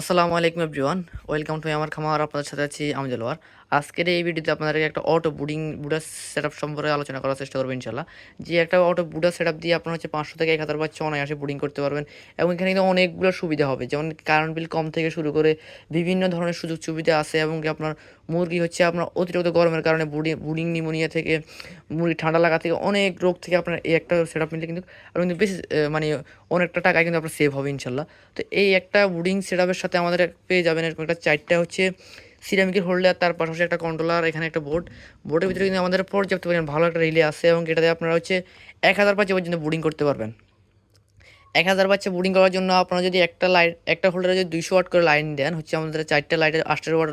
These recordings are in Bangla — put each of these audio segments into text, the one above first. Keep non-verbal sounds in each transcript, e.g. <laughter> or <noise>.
আসসালামু আলাইকুম এভরিওয়ান। ওয়েলকাম টু আমার খামার, আপনাদের সাথে আছি আমি জলোয়ার আজকের এই ভিডিওতে আপনাদেরকে একটা অটো বুডিং, বুডার সেট আপ সম্পর্কে আলোচনা করার চেষ্টা করব ইনশাল্লাহ যে একটা অটো বুডার সেট দিয়ে আপনারা হচ্ছে পাঁচশো থেকে এক হাজার বাচ্চা অনায়াসে বুডিং করতে পারবেন এবং এখানে কিন্তু অনেকগুলো সুবিধা হবে। যেমন কারেন্ট বিল কম থেকে শুরু করে বিভিন্ন ধরনের সুযোগ সুবিধা আছে এবং কি আপনার মুরগি হচ্ছে আপনার অতিরিক্ত গরমের কারণে বুডিং বুডিং নিমোনিয়া থেকে, মুরগি ঠান্ডা লাগা থেকে অনেক রোগ থেকে আপনার এই একটা সেট আপ নিলে কিন্তু আর কিন্তু বেশি মানে অনেকটা টাকা কিন্তু আপনার সেভ হবে ইনশাল্লাহ। তো এই একটা বুডিং সেট আপের সাথে আমাদের পেয়ে যাবেন এরকম একটা চারটা হচ্ছে সিরামিকের হোল্ডার তার পাশাপাশি একটা কন্ট্রোলার এখানে একটা বোর্ড বোর্ডের ভিতরে কিন্তু আমাদের পর্যাপ্ত পরিমাণ ভালো একটা রিলে আছে এবং এটাতে আপনারা হচ্ছে এক হাজার বাচ্চা পর্যন্ত বুডিং করতে পারবেন। এক হাজার বাচ্চা বুডিং করার জন্য আপনারা যদি একটা লাইট একটা হোল্ডারে যদি দুইশো ওয়াট করে লাইন দেন, হচ্ছে আমাদের চারটে লাইটের আটশো ওয়াট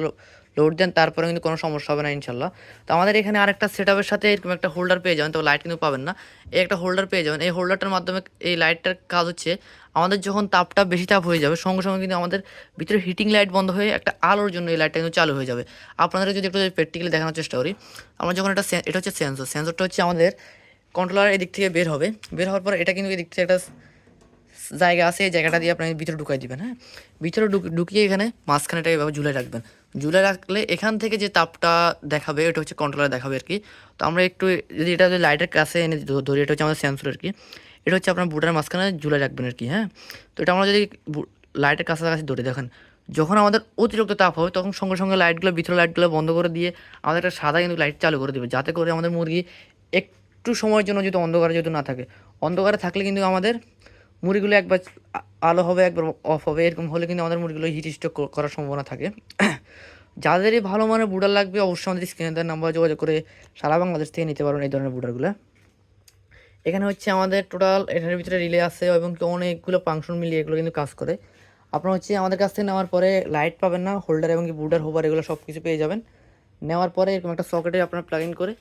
লোড দেন তারপরে কিন্তু কোনো সমস্যা হবে না, ইনশাল্লাহ। তো আমাদের এখানে আরেকটা সেট আপের সাথে এরকম একটা হোল্ডার পেয়ে যাবেন, তো লাইট কিন্তু পাবেন না। এই একটা হোল্ডার পেয়ে যাবেন, এই হোল্ডারটার মাধ্যমে এই লাইটটার কাজ হচ্ছে, আমাদের যখন তাপটা বেশি তাপ হয়ে যাবে, সঙ্গে সঙ্গে কিন্তু আমাদের ভিতরে হিটিং লাইট বন্ধ হয়ে একটা আলোর জন্য এই লাইটটা কিন্তু চালু হয়ে যাবে। আপনাদের যদি একটু প্র্যাকটিক্যালি দেখানোর চেষ্টা করি, আমরা যখন এটা এটা হচ্ছে সেন্সর সেন্সরটা হচ্ছে আমাদের কন্ট্রোলার এদিক থেকে বের হবে। বের হওয়ার পর এটা কিন্তু এদিক থেকে একটা জায়গা আছে, এই জায়গাটা দিয়ে আপনি ভিতরে ঢুকাই দিবেন হ্যাঁ? ভিতরে ঢুক- ঢুকিয়ে এখানে মাঝখানেটা এভাবে ঝুলে রাখবেন। ঝুলে রাখলে এখান থেকে যে তাপটা দেখাবে, এটা হচ্ছে কন্ট্রোলার দেখাবে আর কি তো আমরা একটু যদি এটা যদি লাইটের কাছে এনে ধরি, এটা হচ্ছে আমাদের সেন্সর আর কি এটা হচ্ছে আপনার বুটার মাঝখানে ঝুলে রাখবেন আর কি হ্যাঁ? তো এটা আমরা যদি লাইটের কাছাকাছি ধরে, দেখেন। যখন আমাদের অতিরিক্ত তাপ হবে, তখন সঙ্গে সঙ্গে লাইটগুলো ভিতরে লাইটগুলো বন্ধ করে দিয়ে আমাদের একটা সাদা কিন্তু লাইট চালু করে দেবে। যাতে করে আমাদের মুরগি একটু সময়ের জন্য যদি অন্ধকারে যদি না থাকে। অন্ধকারে থাকলে কিন্তু আমাদের মুরগিগুলো একবার আলো হবে, একবার অফ হবে, এরকম হলে কিন্তু আমাদের মুরগিগুলো হিট করার সম্ভাবনা থাকে। <clears throat> যাদেরই ভালো মানের বুডার লাগবে, অবশ্যই আমাদের স্ক্রিনে দেওয়ার নাম্বার যোগাযোগ করে সারা বাংলাদেশ থেকে নিতে পারবেন এই ধরনের বুডারগুলো এখানে হচ্ছে আমাদের টোটাল এটার ভিতরে রিলে আছে এবং অনেকগুলো ফাংশন মিলিয়ে এগুলো কিন্তু কাজ করে। আপনার হচ্ছে আমাদের কাছ থেকে নেওয়ার পরে লাইট পাবেন না হোল্ডার এবং বুডার হোবার এগুলো সব কিছু পেয়ে যাবেন। নেওয়ার পরে এরকম একটা সকেটে আপনার প্লাগ ইন করে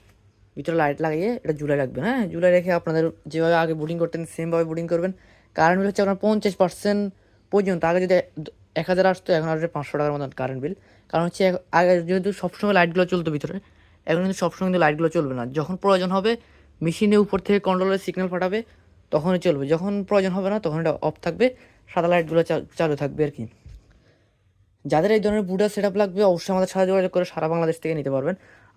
ভিতরে লাইট লাগিয়ে এটা ঝুলে রাখবেন হ্যাঁ? ঝুলে রেখে আপনাদের যেভাবে আগে বুডিং করতেন সেমভাবে বুডিং করবেন। কারেন্ট বিল হচ্ছে আপনার পঞ্চাশ পার্সেন্ট পর্যন্ত। আগে যদি এক হাজার আসতো, এখন আসবে পাঁচশো টাকার মতন কারেন্ট বিল কারণ হচ্ছে আগে যেহেতু সবসময় লাইটগুলো চলতো ভিতরে, এখন কিন্তু সবসময় কিন্তু লাইটগুলো চলবে না। যখন প্রয়োজন হবে মেশিনে উপর থেকে কন্ট্রোলের সিগন্যাল পাঠাবে, তখনই চলবে। যখন প্রয়োজন হবে না, তখন এটা অফ থাকবে, সাদা লাইটগুলো চালু থাকবে আর কি। যাদের এই ধরনের বুডার সেট আপ লাগবে, অবশ্যই আমাদের সাথে যোগাযোগ করে সারা বাংলাদেশ থেকে নিতে পারবেন।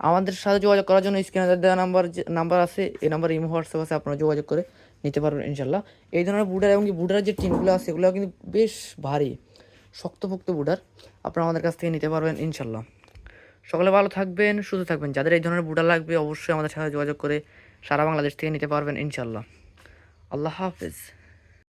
আমাদের সাথে যোগাযোগ করার জন্য স্ক্রিনে দেওয়া নাম্বার নাম্বার আছে, এই নাম্বার ইমো হোয়াটসঅ্যাপ আছে, আপনারা যোগাযোগ করে নিতে পারবেন ইনশাল্লাহ এই ধরনের বুডার এবং বুডার যে টিনগুলো আছে সেগুলো কিন্তু বেশ ভারী, শক্তপোক্ত বুডার আপনারা আমাদের কাছ থেকে নিতে পারবেন ইনশাল্লাহ সকলে ভালো থাকবেন, সুস্থ থাকবেন। যাদের এই ধরনের বুডার লাগবে, অবশ্যই আমাদের সাথে যোগাযোগ করে সারা বাংলাদেশ থেকে নিতে পারবেন ইনশাল্লাহ আল্লাহ হাফেজ।